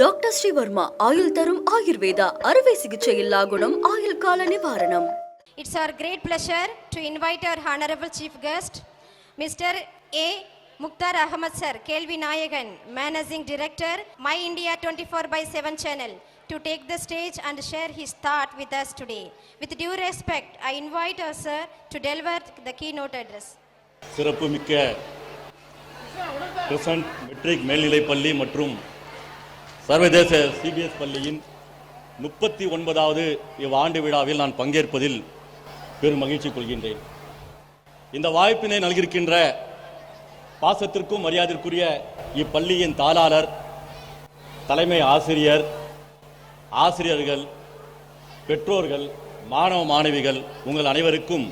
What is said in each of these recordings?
Doctor Sreevarma ஆயுள் தரும் ஆயுர்வேதா அறுவை சிகிச்சையில்லா குணம் ஆயுள் கால நிவாரணம் It's our great pleasure to invite our Honorable Chief Guest, Mr. A. Mukhtar Ahmad Sir, Kelvi Nayagan, Managing Director, My India 24 by 7 channel, to take the stage and share his thought with us today. With due respect, I invite our sir to deliver the keynote address. சிறப்புமிக்க கிருசன்ட் matric மேல்நிலைப் பள்ளி மற்றும் சர்வதேச CBS பள்ளியின் முப்பத்தி ஒன்பதாவது இவ்வாண்டு விழாவில் நான் பங்கேற்பதில் பெரும் மகிழ்ச்சி கொள்கின்றேன். இந்த வாய்ப்பினை நல்கியிருக்கின்ற பாசத்திற்கும் மரியாதைக்குரிய இப்பள்ளியின் தாளாளர் தலைமை ஆசிரியர் ஆசிரியர்கள் பெற்றோர்கள் மாணவ மாணவிகள் உங்கள் அனைவருக்கும்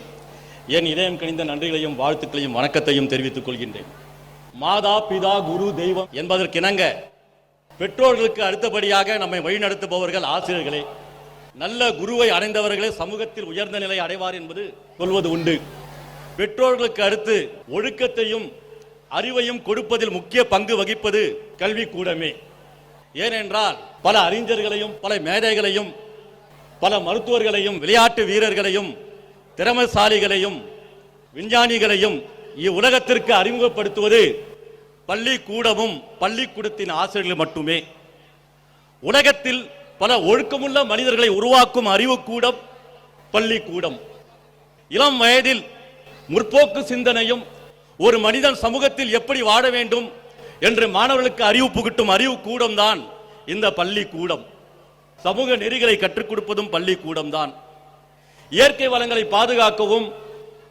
என் இதயம் கணிந்த நன்றிகளையும் வாழ்த்துக்களையும் வணக்கத்தையும் தெரிவித்துக் கொள்கின்றேன். மாதா பிதா குரு தெய்வம் என்பதற்கிணங்க பெற்றோர்களுக்கு அடுத்தபடியாக நம்மை வழிநடத்துபவர்கள் ஆசிரியர்களே நல்ல குருவை அடைந்தவர்களே சமூகத்தில் உயர்ந்த நிலை அடைவார் என்பது சொல்வது உண்டு. பெற்றோர்களுக்கு அடுத்து ஒழுக்கத்தையும் அறிவையும் கொடுப்பதில் முக்கிய பங்கு வகிப்பது கல்வி கூடமே ஏனென்றால் பல அறிஞர்களையும் பல மேதைகளையும் பல மருத்துவர்களையும் விளையாட்டு வீரர்களையும் திறமசாலிகளையும் விஞ்ஞானிகளையும் இவ்வுலகத்திற்கு அறிமுகப்படுத்துவது பள்ளிக்கூடமும் பள்ளிக்கூடத்தின் ஆசிரியர்கள் மட்டுமே. உலகத்தில் பல ஒழுக்கமுள்ள மனிதர்களை உருவாக்கும் அறிவுக்கூடம் பள்ளிக்கூடம். இளம் வயதில் முற்போக்கு சிந்தனையும் ஒரு மனிதன் சமூகத்தில் எப்படி வாழ வேண்டும் என்று மாணவர்களுக்கு அறிவு புகட்டும் அறிவு கூடம்தான் இந்த பள்ளிக்கூடம். சமூக நெறிகளை கற்றுக் கொடுப்பதும் பள்ளிக்கூடம் தான். இயற்கை வளங்களை பாதுகாக்கவும்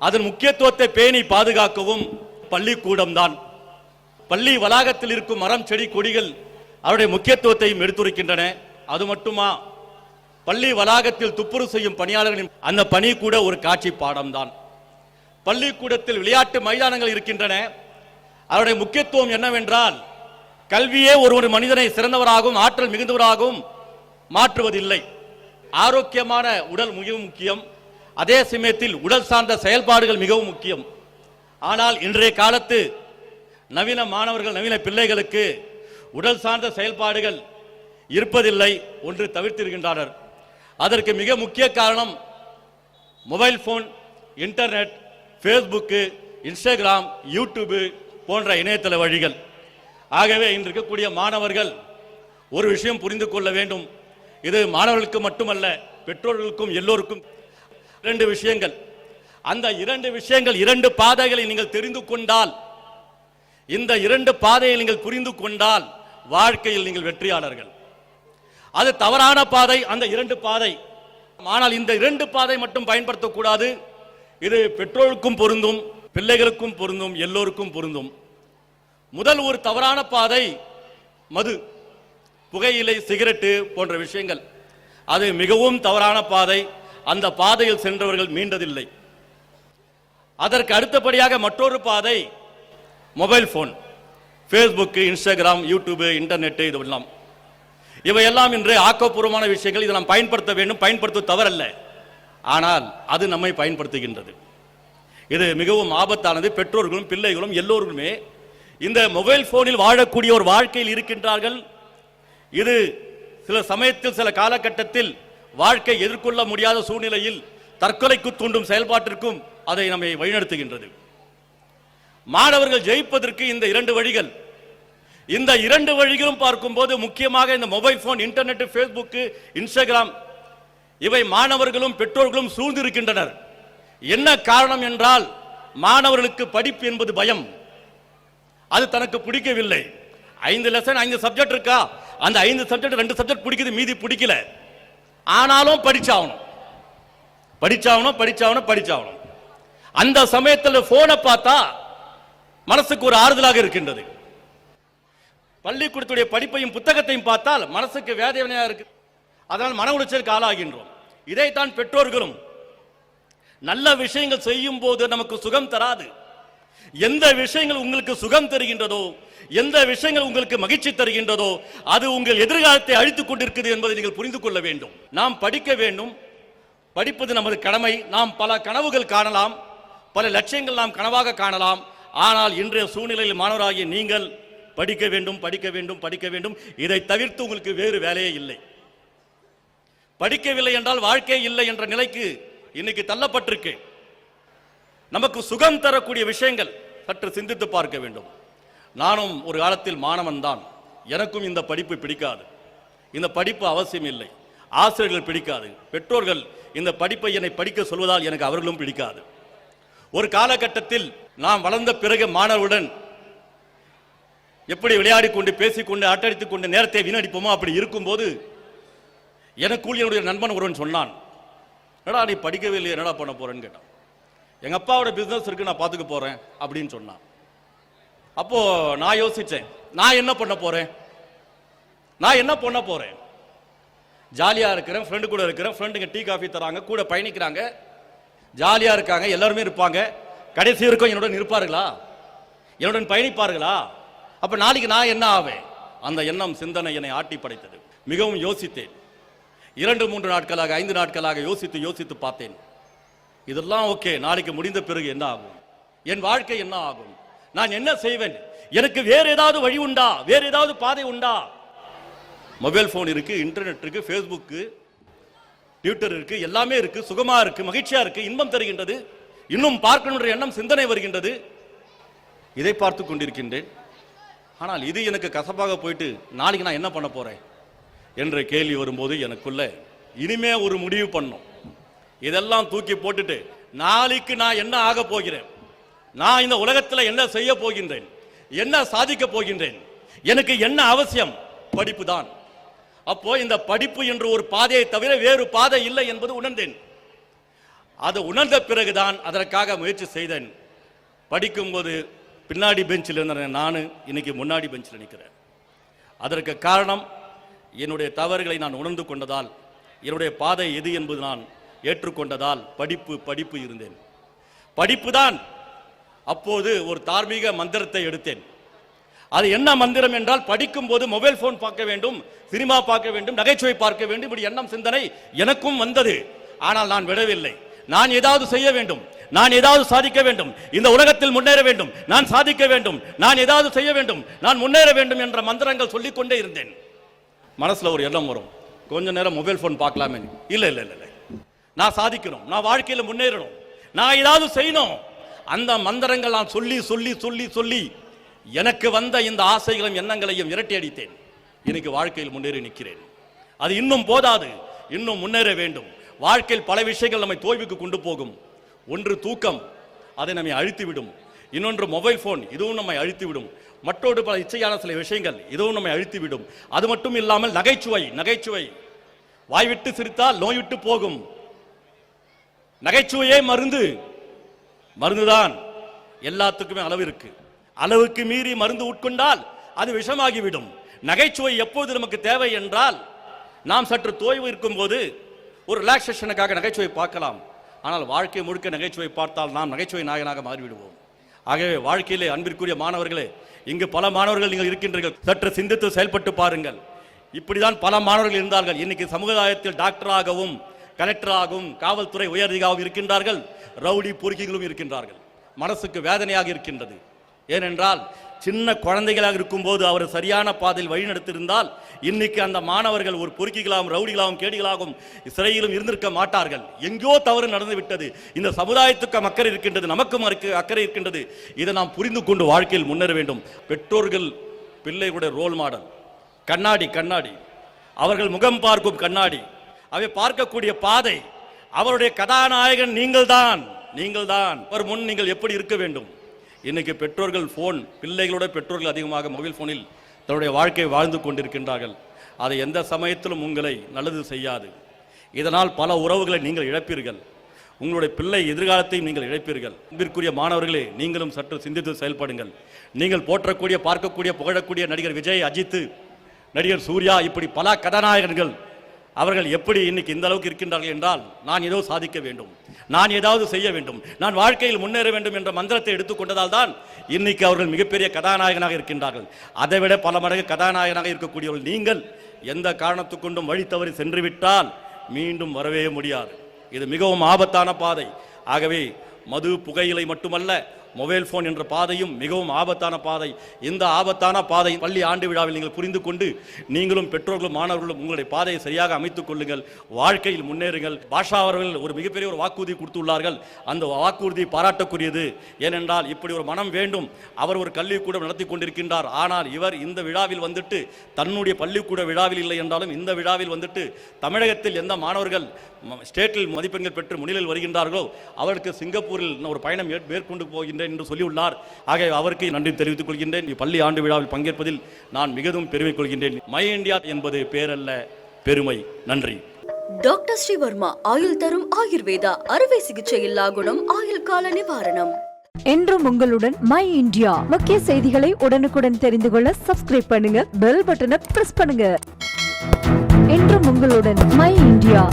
அதன் முக்கியத்துவத்தை பேணி பாதுகாக்கவும் பள்ளிக்கூடம் தான். பள்ளி வளாகத்தில் இருக்கும் மரம் செடி கொடிகள் அவருடைய முக்கியத்துவத்தையும் எடுத்துரைக்கின்றன. அது மட்டுமா? பள்ளி வளாகத்தில் துப்புரவு செய்யும் பணியாளர்களின் அந்த பணி கூட ஒரு காட்சி பாடம்தான். பள்ளிக்கூடத்தில் விளையாட்டு மைதானங்கள் இருக்கின்றன. அவருடைய முக்கியத்துவம் என்னவென்றால் கல்வியே ஒரு ஒரு மனிதனை சிறந்தவராகவும் ஆற்றல் மிகுந்தவராகவும் மாற்றுவதில்லை. ஆரோக்கியமான உடல் மிகவும் முக்கியம். அதே சமயத்தில் உடல் சார்ந்த செயல்பாடுகள் மிகவும் முக்கியம். ஆனால் இன்றைய காலத்து நவீன மாணவர்கள் நவீன பிள்ளைகளுக்கு உடல் சார்ந்த செயல்பாடுகள் இருப்பதில்லை ஒன்று தவிர்த்திருக்கின்றனர் அதற்கு மிக முக்கிய காரணம் mobile phone internet Facebook Instagram YouTube போன்ற இணையதள வழிகள். ஆகவே இன்று இருக்கக்கூடிய மாணவர்கள் ஒரு விஷயம் புரிந்து கொள்ள வேண்டும். இது மாணவர்களுக்கு மட்டுமல்ல பெற்றோர்களுக்கும் எல்லோருக்கும் இரண்டு விஷயங்கள். அந்த இரண்டு விஷயங்கள் இரண்டு பாதைகளை நீங்கள் தெரிந்து கொண்டால் இந்த இரண்டு பாதையை நீங்கள் புரிந்து கொண்டால் வாழ்க்கையில் நீங்கள் வெற்றியாளர்கள். அது தவறான பாதை அந்த இரண்டு பாதை. ஆனால் இந்த இரண்டு பாதை மட்டும் பயன்படுத்தக்கூடாது. இது பெற்றோருக்கும் பொருந்தும் பிள்ளைகளுக்கும் பொருந்தும் எல்லோருக்கும் பொருந்தும். முதல் ஒரு தவறான பாதை மது புகையிலை சிகரெட்டு போன்ற விஷயங்கள். அது மிகவும் தவறான பாதை. அந்த பாதையில் சென்றவர்கள் மீண்டதில்லை. அதற்கு அடுத்தபடியாக மற்றொரு பாதை mobile phone Facebook Instagram YouTube internet இதுவெல்லாம். இவையெல்லாம் இன்று ஆக்கப்பூர்வமான விஷயங்கள். இதை நாம் பயன்படுத்த வேண்டும் பயன்படுத்த தவறல்ல. ஆனால் அது நம்மை பயன்படுத்துகின்றது. இது மிகவும் ஆபத்தானது. பெற்றோர்களும் பிள்ளைகளும் எல்லோருமே இந்த மொபைல் போனில் வாழக்கூடிய ஒரு வாழ்க்கையில் இருக்கின்றார்கள். இது சில சமயத்தில் சில காலகட்டத்தில் வாழ்க்கை எதிர்கொள்ள முடியாத சூழ்நிலையில் தற்கொலைக்கு தூண்டும் செயல்பாட்டிற்கும் அதை நம்மை வழிநடத்துகின்றது. மாணவர்கள் ஜெயிப்பதற்கு இந்த இரண்டு வழிகள். இந்த இரண்டு வழிகளும் பார்க்கும்போது முக்கியமாக இந்த mobile phone internet Facebook Instagram இவை மாணவர்களும் பெற்றோர்களும் சூழ்ந்திருக்கின்றனர். என்ன காரணம் என்றால் மாணவர்களுக்கு படிப்பு என்பது பயம். அது தனக்கு பிடிக்கவில்லை. ஐந்து லெசன் ஐந்து சப்ஜெக்ட் இருக்கா? அந்த ஐந்து சப்ஜெக்ட் ரெண்டு சப்ஜெக்ட் பிடிக்குது மீதி பிடிக்கல. ஆனாலும் படிச்சாகணும். படிச்சாகணும் படிச்சாகணும் படிச்சாகணும். அந்த சமயத்தில் போனை பார்த்தா மனசுக்கு ஒரு ஆறுதலாக இருக்கின்றது. பள்ளிக்கூடத்துடைய படிப்பையும் புத்தகத்தையும் பார்த்தால் மனசுக்கு வேதனையாக இருக்கு? அதனால் மன உளைச்சலுக்கு ஆளாகின்றோம். இதைத்தான் பெற்றோர்களும் நல்ல விஷயங்கள் செய்யும் போது நமக்கு சுகம் தராது. எந்த விஷயங்கள் உங்களுக்கு சுகம் தருகின்றதோ எந்த விஷயங்கள் உங்களுக்கு மகிழ்ச்சி தருகின்றதோ அது உங்கள் எதிர்காலத்தை அழித்துக் கொண்டிருக்கிறது என்பதை நீங்கள் புரிந்து கொள்ள வேண்டும். நாம் படிக்க வேண்டும். படிப்பது நமது கடமை. நாம் பல கனவுகள் காணலாம். பல லட்சியங்கள் நாம் கனவாக காணலாம். ஆனால் இன்றைய சூழ்நிலையில் மாணவராகிய நீங்கள் படிக்க வேண்டும் படிக்க வேண்டும் படிக்க வேண்டும். இதை தவிர்த்து உங்களுக்கு வேறு வேலையே இல்லை. படிக்கவில்லை என்றால் வாழ்க்கை இல்லை என்ற நிலைக்கு இன்னைக்கு தள்ளப்பட்டிருக்கு. நமக்கு சுகம் தரக்கூடிய விஷயங்கள் சற்று சிந்தித்து பார்க்க வேண்டும். நானும் ஒரு காலத்தில் மாணவன் தான். எனக்கும் இந்த படிப்பு பிடிக்காது. இந்த படிப்பு அவசியம் இல்லை. ஆசிரியர்கள் பிடிக்காது. பெற்றோர்கள் இந்த படிப்பை என்னை படிக்க சொல்வதால் எனக்கு அவர்களும் பிடிக்காது. ஒரு காலகட்டத்தில் நாம் வளர்ந்த பிறகு மாணவருடன் எப்படி விளையாடி கொண்டு பேசிக்கொண்டு அட்டடித்துக் கொண்டு நேரத்தை வீணடிப்போமோ அப்படி இருக்கும்போது எனக்குள் என்னுடைய நண்பன் ஒருவன் சொன்னான் என்னடா நீ படிக்கவே இல்லையே என்னடா பண்ண போறேன்னு கேட்டான். எங்கள் அப்பாவோட பிஸ்னஸ் இருக்கு நான் பார்த்துக்க போறேன் அப்படின்னு சொன்னான். அப்போ நான் யோசிச்சேன் நான் என்ன பண்ண போறேன்? நான் என்ன பண்ண போறேன்? ஜாலியாக இருக்கிறேன் ஃப்ரெண்டு கூட இருக்கிறேன் ஃப்ரெண்டுங்க டீ காஃபி தராங்க கூட பயணிக்கிறாங்க. ஜாலியாக இருக்காங்க எல்லாருமே இருப்பாங்க. கடைசி வரைக்கும் என்னுடன் இருப்பார்களா என்னுடன் பயணிப்பார்களா? அப்ப நாளைக்கு நான் என்ன ஆவேன்? அந்த எண்ணம் சிந்தனை என்னை ஆட்டி படைத்தது. மிகவும் யோசித்தேன். இரண்டு மூன்று நாட்களாக ஐந்து நாட்களாக யோசித்து யோசித்து பார்த்தேன். இதெல்லாம் ஓகே நாளைக்கு முடிந்த பிறகு என்ன ஆகும்? என் வாழ்க்கை என்ன ஆகும்? நான் என்ன செய்வேன்? எனக்கு வேற ஏதாவது வழி உண்டா? வேற ஏதாவது பாதை உண்டா? மொபைல் ஃபோன் இருக்கு இன்டர்நெட் இருக்கு ஃபேஸ்புக்கு ட்விட்டர் இருக்கு எல்லாமே இருக்கு. சுகமா இருக்கு மகிழ்ச்சியா இருக்கு இன்பம் தருகின்றது. இன்னும் பார்க்கணுன்ற எண்ணம் சிந்தனை வருகின்றது. இதை பார்த்து கொண்டிருக்கின்றேன். ஆனால் இது எனக்கு கசப்பாக போயிட்டு நாளைக்கு நான் என்ன பண்ண போறேன்? என்ற கேள்வி வரும்போது எனக்குள்ள இனிமே ஒரு முடிவு பண்ணும். இதெல்லாம் தூக்கி போட்டுட்டு நாளைக்கு நான் என்ன ஆக போகிறேன்? நான் இந்த உலகத்தில் என்ன செய்ய போகின்றேன்? என்ன சாதிக்க போகின்றேன்? எனக்கு என்ன அவசியம்? படிப்பு தான் அப்போ இந்த படிப்பு என்ற ஒரு பாதையை தவிர வேறு பாதை இல்லை என்பது உணர்ந்தேன். அது உணர்ந்த பிறகுதான் அதற்காக முயற்சி செய்தேன். படிக்கும்போது பின்னாடி பெஞ்சில் இருந்த நான் இன்னைக்கு முன்னாடி பெஞ்சில் நிற்கிறேன். அதற்கு காரணம் என்னுடைய தவறுகளை நான் உணர்ந்து கொண்டதால் என்னுடைய பாதை எது என்பது நான் ஏற்றுக்கொண்டதால் படிப்பு படிப்பு இருந்தேன். படிப்பு தான் அப்போது ஒரு தார்மீக மந்திரத்தை எடுத்தேன். அது என்ன மந்திரம் என்றால் படிக்கும் போது மொபைல் போன் பார்க்க வேண்டும் சினிமா பார்க்க வேண்டும் நகைச்சுவை பார்க்க வேண்டும் இப்படி எண்ணம் சிந்தனை எனக்கும் வந்தது. ஆனால் நான் விடவில்லை. நான் ஏதாவது செய்ய வேண்டும் நான் ஏதாவது சாதிக்க வேண்டும் இந்த உலகத்தில் முன்னேற வேண்டும் நான் சாதிக்க வேண்டும் நான் ஏதாவது செய்ய வேண்டும் நான் முன்னேற வேண்டும் என்ற மந்திரங்கள் சொல்லிக்கொண்டே இருந்தேன். மனசுல ஒரு எண்ணம் வரும். கொஞ்ச நேரம் மொபைல் ஃபோன் பார்க்கலாமே இல்லை இல்லை இல்லை நான் சாதிக்கணும் நான் வாழ்க்கையில் முன்னேறணும். நான் ஏதாவது செய்யணும். அந்த மந்திரங்கள் நான் சொல்லி சொல்லி சொல்லி சொல்லி எனக்கு வந்த இந்த ஆசைகளும் எண்ணங்களையும் இரட்டி அடித்தேன். எனக்கு வாழ்க்கையில் முன்னேறி நிற்கிறேன். அது இன்னும் போதாது இன்னும் முன்னேற வேண்டும். வாழ்க்கையில் பல விஷயங்கள் நம்மை தோய்வுக்கு கொண்டு போகும். ஒன்று தூக்கம் அதை நம்மை அழித்துவிடும். இன்னொன்று மொபைல் ஃபோன் இதுவும் நம்மை அழித்துவிடும். மற்றொரு பல இச்சையான சில விஷயங்கள் இதுவும் நம்மை அழித்துவிடும். அது மட்டும் இல்லாமல் நகைச்சுவை நகைச்சுவை. வாய்விட்டு சிரித்தால் நோய் விட்டு போகும். நகைச்சுவையே மருந்து. மருந்துதான். எல்லாத்துக்குமே அளவு இருக்கு. அளவுக்கு மீறி மருந்து உட்கொண்டால் அது விஷமாகிவிடும். நகைச்சுவை எப்போது நமக்கு தேவை என்றால் நாம் சற்று தோய்வு இருக்கும்போது ஒரு ரிலாக்ஸேஷனுக்காக நகைச்சுவை பார்க்கலாம். ஆனால் வாழ்க்கை முழுக்க நகைச்சுவை பார்த்தால் நாம் நகைச்சுவை நாயனாக மாறிவிடுவோம். ஆகவே வாழ்க்கையிலே அன்பிற்குரிய மாணவர்களே இங்கு பல மாணவர்கள் நீங்கள் இருக்கின்றீர்கள். சற்று சிந்தித்து செயல்பட்டு பாருங்கள். இப்படிதான் பல மாணவர்கள் இருந்தார்கள். இன்னைக்கு சமுதாயத்தில் டாக்டராகவும் கலெக்டராகவும் காவல்துறை உயரதிகாகவும் இருக்கின்றார்கள். ரவுடி பொறுக்கிகளும் இருக்கின்றார்கள். மனசுக்கு வேதனையாக இருக்கின்றது. ஏனென்றால் சின்ன குழந்தைகளாக இருக்கும்போது அவர் சரியான பாதையில் வழிநடத்திருந்தால் இன்னைக்கு அந்த மாணவர்கள் ஒரு பொறுக்கிகளாகவும் ரவுடிகளாகவும் கேடிகளாகவும் சிறையிலும் இருந்திருக்க மாட்டார்கள். எங்கேயோ தவறு நடந்து விட்டது. இந்த சமுதாயத்துக்கு அக்கறை இருக்கின்றது நமக்கும் அக்கறை இருக்கின்றது. இதை நாம் புரிந்து கொண்டு வாழ்க்கையில் முன்னேற வேண்டும். பெற்றோர்கள் பிள்ளைகளுடைய ரோல் மாடல் கண்ணாடி கண்ணாடி. அவர்கள் முகம் பார்க்கும் கண்ணாடி. அவை பார்க்கக்கூடிய பாதை. அவருடைய கதாநாயகன் நீங்கள்தான். நீங்கள்தான். ஒரு முன் நீங்கள் எப்படி இருக்க வேண்டும்? இன்னைக்கு பெற்றோர்கள் ஃபோன் பிள்ளைகளோட பெற்றோர்கள் அதிகமாக மொபைல் ஃபோனில் தன்னுடைய வாழ்க்கையை வாழ்ந்து கொண்டிருக்கின்றார்கள். அதை எந்த சமயத்திலும் உங்களை நல்லது செய்யாது. இதனால் பல உறவுகளை நீங்கள் இழப்பீர்கள். உங்களுடைய பிள்ளை எதிர்காலத்தையும் நீங்கள் இழப்பீர்கள். அன்பிற்குரிய மாணவர்களே நீங்களும் சற்று சிந்தித்து செயல்படுங்கள். நீங்கள் போற்றக்கூடிய பார்க்கக்கூடிய புகழக்கூடிய நடிகர் விஜய் அஜித் நடிகர் சூர்யா இப்படி பல கதாநாயகர்கள் அவர்கள் எப்படி இன்னைக்கு இந்த அளவுக்கு இருக்கின்றார்கள் என்றால் நான் ஏதோ சாதிக்க வேண்டும். நான் ஏதாவது செய்ய வேண்டும். நான் வாழ்க்கையில் முன்னேற வேண்டும் என்ற மந்திரத்தை எடுத்துக்கொண்டதால் தான் இன்னைக்கு அவர்கள் மிகப்பெரிய கதாநாயகனாக இருக்கின்றார்கள். அதைவிட பல மடங்கு கதாநாயகனாக இருக்கக்கூடியவர்கள் நீங்கள் எந்த காரணத்துக்கொண்டும் வழி தவறி சென்றுவிட்டால் மீண்டும் வரவே முடியாது. இது மிகவும் ஆபத்தான பாதை. ஆகவே மது புகையிலை மட்டுமல்ல மொபைல் ஃபோன் என்ற பாதையும் மிகவும் ஆபத்தான பாதை. இந்த ஆபத்தான பாதை பள்ளி ஆண்டு விழாவில் நீங்கள் புரிந்து கொண்டு நீங்களும் பெற்றோர்களும் மாணவர்களும் உங்களுடைய பாதையை சரியாக அமைத்துக் கொள்ளுங்கள். வாழ்க்கையில் முன்னேறுங்கள். பாஷா அவர்கள் ஒரு மிகப்பெரிய ஒரு வாக்குறுதி கொடுத்துள்ளார்கள். அந்த வாக்குறுதி பாராட்டக்கூடியது. ஏனென்றால் இப்படி ஒரு மனம் வேண்டும். அவர் ஒரு கல்விக்கூடம் நடத்தி கொண்டிருக்கின்றார். ஆனால் இவர் இந்த விழாவில் வந்துட்டு தன்னுடைய பள்ளிக்கூட விழாவில் இல்லை என்றாலும் இந்த விழாவில் வந்துட்டு தமிழகத்தில் எந்த மாணவர்கள் ஸ்டேட்டில் மதிப்பெண்கள் பெற்று முன்னிலையில் வருகின்றார்களோ அவருக்கு சிங்கப்பூரில் ஒரு பயணம் மேற்கொண்டு மேற்கொண்டு என்று சொல்லியுள்ளார். ஆக அவருக்கு நன்றி தெரிவித்துக் கொள்கின்றேன். பள்ளி ஆண்டு விழாவில் பங்கேற்பதில் நான் மிகவும் பெருமை கொள்கின்றேன். மை இந்தியா என்பது பேரல்ல பெருமை. நன்றி. டாக்டர் ஸ்ரீவர்மா ஆயுள் தரும் ஆயுர்வேதா அறுவை சிகிச்சை இல்லா குணம் ஆயுள் கால நிவாரணம். என்றும் உங்களுடன் மை இந்தியா. முக்கிய செய்திகளை உடனுக்குடன் தெரிந்து கொள்ள சப்ஸ்கிரைப் பண்ணுங்க பெல் பட்டனை பிரஸ் பண்ணுங்க. என்றும் உங்களுடன் மை இந்தியா.